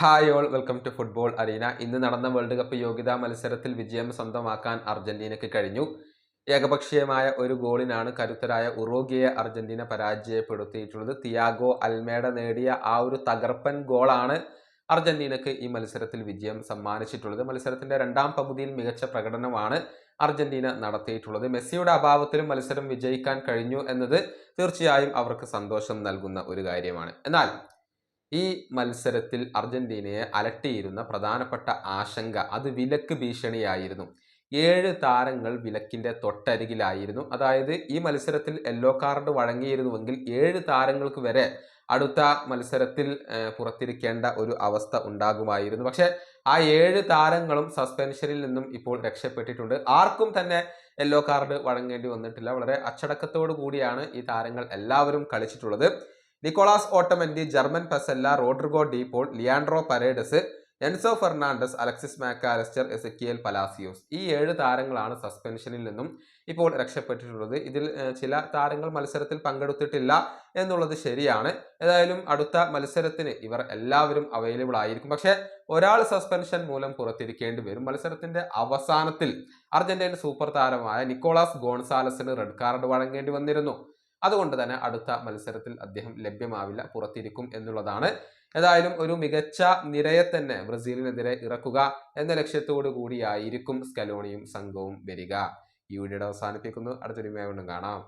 Hi all welcome to football arena ഇന്ന് നടന്ന world cup യോഗ്യതാ മത്സരത്തിൽ വിജയം സ്വന്തമാക്കാൻ അർജന്റീനയ്ക്ക് കഴിഞ്ഞു. ഏകപക്ഷീയമായ ഒരു ഗോളിനാണ് കരുത്തരായ ഉറോഗിയെ അർജന്റീന പരാജയപ്പെടുത്തിയിട്ടുള്ളത്. തിയാഗോ അൽമേഡ നേടിയ ആ ഒരു തകർപ്പൻ ഗോളാണ് അർജന്റീനയ്ക്ക് ഈ മത്സരത്തിൽ വിജയം സമ്മാനിച്ചിട്ടുള്ളത്. മത്സരത്തിന്റെ രണ്ടാം പകുതിയിൽ മികച്ച പ്രകടനമാണ് അർജന്റീന നടത്തിയിട്ടുള്ളത്. മെസ്സിയുടെ അഭാവത്തിലും മത്സരം വിജയിക്കാൻ കഴിഞ്ഞു എന്നത് തീർച്ചയായും അവർക്ക് സന്തോഷം നൽകുന്ന ഒരു കാര്യമാണ്. എന്നാൽ ഈ മത്സരത്തിൽ അർജന്റീനയെ അലട്ടിയിരുന്ന പ്രധാനപ്പെട്ട ആശങ്ക അത് വിലക്ക് ഭീഷണിയായിരുന്നു. ഏഴ് താരങ്ങൾ വിലക്കിന്റെ തൊട്ടരികിലായിരുന്നു. അതായത് ഈ മത്സരത്തിൽ യെല്ലോ കാർഡ് വഴങ്ങിയിരുന്നുവെങ്കിൽ ഏഴ് താരങ്ങൾക്ക് വരെ അടുത്ത മത്സരത്തിൽ പുറത്തിരിക്കേണ്ട ഒരു അവസ്ഥ ഉണ്ടാകുമായിരുന്നു. പക്ഷെ ആ ഏഴ് താരങ്ങളും സസ്പെൻഷനിൽ നിന്നും ഇപ്പോൾ രക്ഷപ്പെട്ടിട്ടുണ്ട്. ആർക്കും തന്നെ യെല്ലോ കാർഡ് വഴങ്ങേണ്ടി വന്നിട്ടില്ല. വളരെ അച്ചടക്കത്തോടു കൂടിയാണ് ഈ താരങ്ങൾ എല്ലാവരും കളിച്ചിട്ടുള്ളത്. Nicolas Otamendi German Pezzella Rodrigo De Paul Leandro Paredes Enzo Fernandez Alexis Mac Allister Ezequiel Palacios. ഈ ഏഴ് താരങ്ങളാണ് സസ്പെൻഷനിൽ നിന്നും ഇപ്പോൾ രക്ഷപ്പെട്ടിട്ടുള്ളത്. ഇതിൽ ചില താരങ്ങൾ മത്സരത്തിൽ പങ്കെടുത്തിട്ടില്ല എന്നുള്ളത് ശരിയാണ്. ഏതായാലും അടുത്ത മത്സരത്തിന് ഇവർ എല്ലാവരും അവൈലബിൾ ആയിരിക്കും. പക്ഷേ ഒരാൾ സസ്പെൻഷൻ മൂലം പുറത്തിരിക്കേണ്ടി വരും. മത്സരത്തിന്റെ അവസാനത്തിൽ അർജന്റീന സൂപ്പർ താരമായ നിക്കോളാസ് ഗോൺസാലസിന് റെഡ് കാർഡ് വഴങ്ങേണ്ടി വന്നിരുന്നു. അതുകൊണ്ട് തന്നെ അടുത്ത മത്സരത്തിൽ അദ്ദേഹം ലഭ്യമാവില്ല പുറത്തിരിക്കും എന്നുള്ളതാണ്. ഏതായാലും ഒരു മികച്ച നിരയെ തന്നെ ബ്രസീലിനെതിരെ ഇറക്കുക എന്ന ലക്ഷ്യത്തോടു കൂടിയായിരിക്കും സ്കലോണിയും സംഘവും വരിക. ഈ വീഡിയോ അവസാനിപ്പിക്കുന്നു. അടുത്തൊരു വീണ്ടും കാണാം.